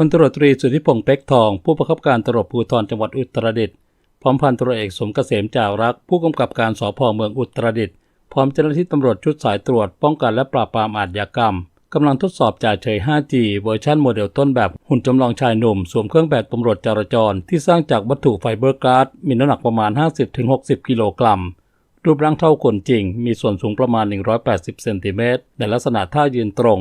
พลตรวจตรีสุทธิพงษ์เป็กทอง ผู้บังคับการตำรวจภูธรจังหวัดอุตรดิตถ์พร้อมพันตรวจเอกสมเกษมจารัก ผู้กำกับการสพเมืองอุตรดิตถ์พร้อมเจ้าหน้าที่ตำรวจชุดสายตรวจป้องกันและปราบปรามอาชญากรรมกำลังทดสอบจ่าเฉย 5G เวอร์ชันโมเดลต้นแบบหุ่นจำลองชายหนุ่ม สวมเครื่องแบบตำรวจจราจร ที่สร้างจากวัตถุไฟเบอร์การ์ดมีน้ำหนักประมาณ 50-60 กิโลกรัม รูปร่างเท่าคนจริง มีส่วนสูงประมาณ 180 เซนติเมตรในลักษณะท่ายืนตรง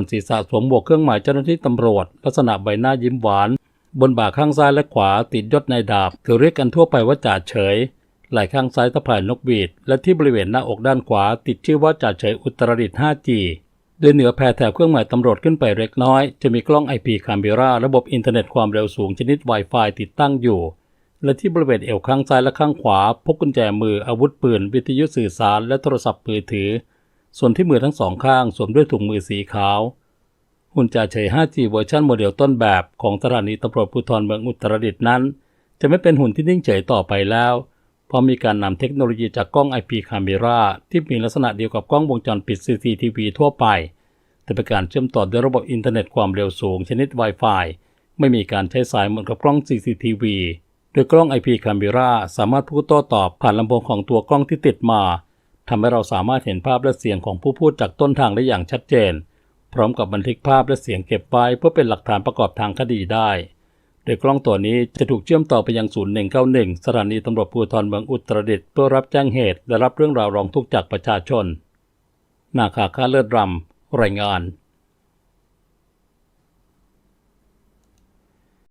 นศีรษะสวมหมวกเครื่องหมายเจ้าหน้าที่ตำรวจ ลักษณะใบหน้ายิ้มหวาน บนบ่าข้างซ้ายและขวาติดยศนายดาบถือเรียกกันทั่วไปว่าจ่าเฉยไหล่ข้างซ้ายตะพายนกบีดและที่บริเวณหน้าอกด้านขวา ติดชื่อว่าจ่าเฉยอุตรดิต 5G โดยเหนือแพรแถบเครื่องหมายตำรวจขึ้นไปเล็กน้อย จะมีกล้อง IP คาเมราระบบอินเทอร์เน็ตความเร็วสูงชนิด Wi-Fi ติดตั้งอยู่ และที่บริเวณเอวข้างซ้ายและข้างขวาพบกุญแจมืออาวุธปืน วิทยุสื่อสาร และโทรศัพท์มือถือ ส่วนที่มือทั้งสองข้างสวมด้วยถุงมือสีขาว หุ่นจ่าเฉย 5G เวอร์ชันโมเดลต้นแบบของสถานีตำรวจภูธรเมืองอุตรดิตถ์นั้น จะไม่เป็นหุ่นที่นิ่งเฉยต่อไปแล้ว เพราะมีการนำเทคโนโลยีจากกล้อง IP Camera ที่มีลักษณะเดียวกับกล้องวงจรปิด CCTV ทั่วไป แต่เป็นการเชื่อมต่อด้วยระบบอินเทอร์เน็ตความเร็วสูงชนิด Wi-Fi ไม่มีการใช้สายเหมือนกับกล้อง CCTV โดยกล้อง IP Camera สามารถพูดโต้ตอบผ่านลำโพงของตัวกล้องที่ติดมา ทำให้เราสามารถเห็นภาพและเสียงของผู้พูดจากต้นทางได้อย่างชัดเจน พร้อมกับบันทึกภาพและเสียงเก็บไว้เพื่อเป็นหลักฐานประกอบทางคดีได้ โดยกล้องตัวนี้จะถูกเชื่อมต่อไปยังศูนย์191 สถานีตำรวจภูธรเมืองอุตรดิตถ์เพื่อรับแจ้งเหตุ และรับเรื่องราวร้องทุกข์จากประชาชน นาคาค่าเลือดรำรายงาน